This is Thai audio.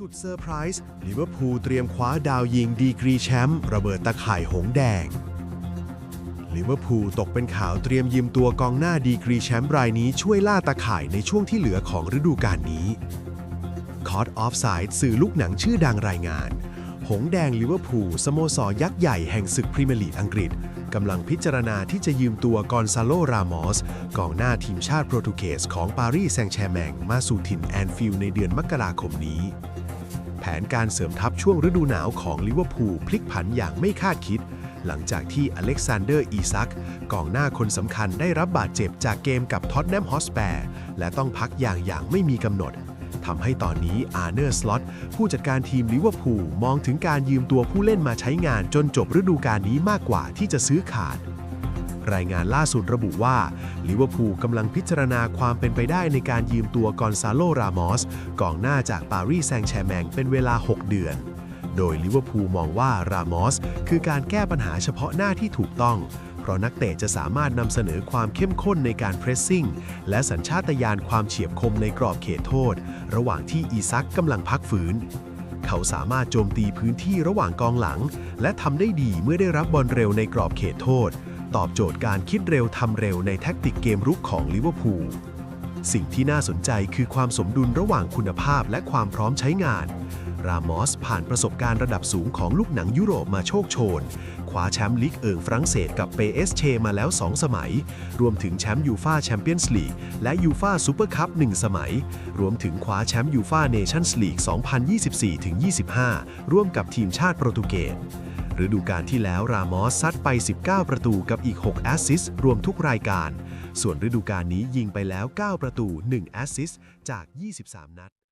สุดเซอร์ไพรส์ลิเวอร์พูลเตรียมคว้าดาวยิงดีกรีแชมป์ระเบิดตะข่ายหงแดงลิเวอร์พูลตกเป็นข่าวเตรียมยืมตัวกองหน้าดีกรีแชมป์รายนี้ช่วยล่าตะข่ายในช่วงที่เหลือของฤดูกาลนี้คอร์ดออฟไซด์สื่อลูกหนังชื่อดังรายงาน หงแดงลิเวอร์พูลสโมสรยักษ์ใหญ่แห่งศึกพรีเมียร์ลีกอังกฤษกำลังพิจารณาที่จะยืมตัวกอนซาโล รามอส กองหน้าทีมชาติโปรตุเกสของปารีสแซงต์แชร์แมง มาสู่ถิ่นแอนฟิลด์ในเดือนมกราคมนี้ ผนการเสริมทัพช่วงฤดูหนาวของลิเวอร์พูลพลิกผันอย่างไม่คาดคิด หลังจากที่อเล็กซานเดอร์อีซักกองหน้าคนสำคัญได้รับบาดเจ็บจากเกมกับท็อตแนมฮอสแปร์และต้องพักอย่างอย่างไม่มีกำหนดทำให้ตอนนี้อาร์เนอร์สล็อตผู้จัดการทีมลิเวอร์พูลมองถึงการยืมตัวผู้เล่นมาใช้งานจนจบฤดูกาลนี้มากกว่าที่จะซื้อขาด รายงานล่าสุดระบุว่าลิเวอร์พูลกำลังพิจารณาความเป็นไปได้ในการยืมตัวกอนซาโล รามอสกองหน้าจากปารีสแซงต์แชร์แมงเป็นเวลา 6 เดือน โดยลิเวอร์พูลมองว่ารามอสคือการแก้ปัญหาเฉพาะหน้าที่ถูกต้อง เพราะนักเตะจะสามารถนำเสนอความเข้มข้นในการเพรสซิ่ง และสัญชาตญาณความเฉียบคมในกรอบเขตโทษ ระหว่างที่อีซักกำลังพักฝืนเขาสามารถโจมตีพื้นที่ระหว่างกองหลัง และทำได้ดีเมื่อได้รับบอลเร็วในกรอบเขตโทษ ตอบโจทย์การคิดเร็วทำเร็วในแท็กติกเกมรุกของลิเวอร์พูลสิ่งที่น่าสนใจคือความสมดุลระหว่างคุณภาพและความพร้อมใช้งาน รามอสผ่านประสบการณ์ระดับสูงของลูกหนังยุโรปมาโชคโชน คว้าแชมป์ลีกเอิงฝรั่งเศสกับเปเอสเชมาแล้ว 2 สมัย รวมถึงแชมป์ยูฟาแชมเปี้ยนส์ลีกและยูฟาซูเปอร์คัพ1สมัย รวมถึงคว้าแชมป์ยูฟาเนชั่นส์ลีก 2024-25 ร่วมกับทีมชาติโปรตุเกส ฤดูกาลที่แล้วรามอสซัดไป 19 ประตูกับอีก 6 แอสซิสรวมทุกรายการ ส่วนฤดูกาลนี้ยิงไปแล้ว 9 ประตู 1 แอสซิสจาก 23 นัด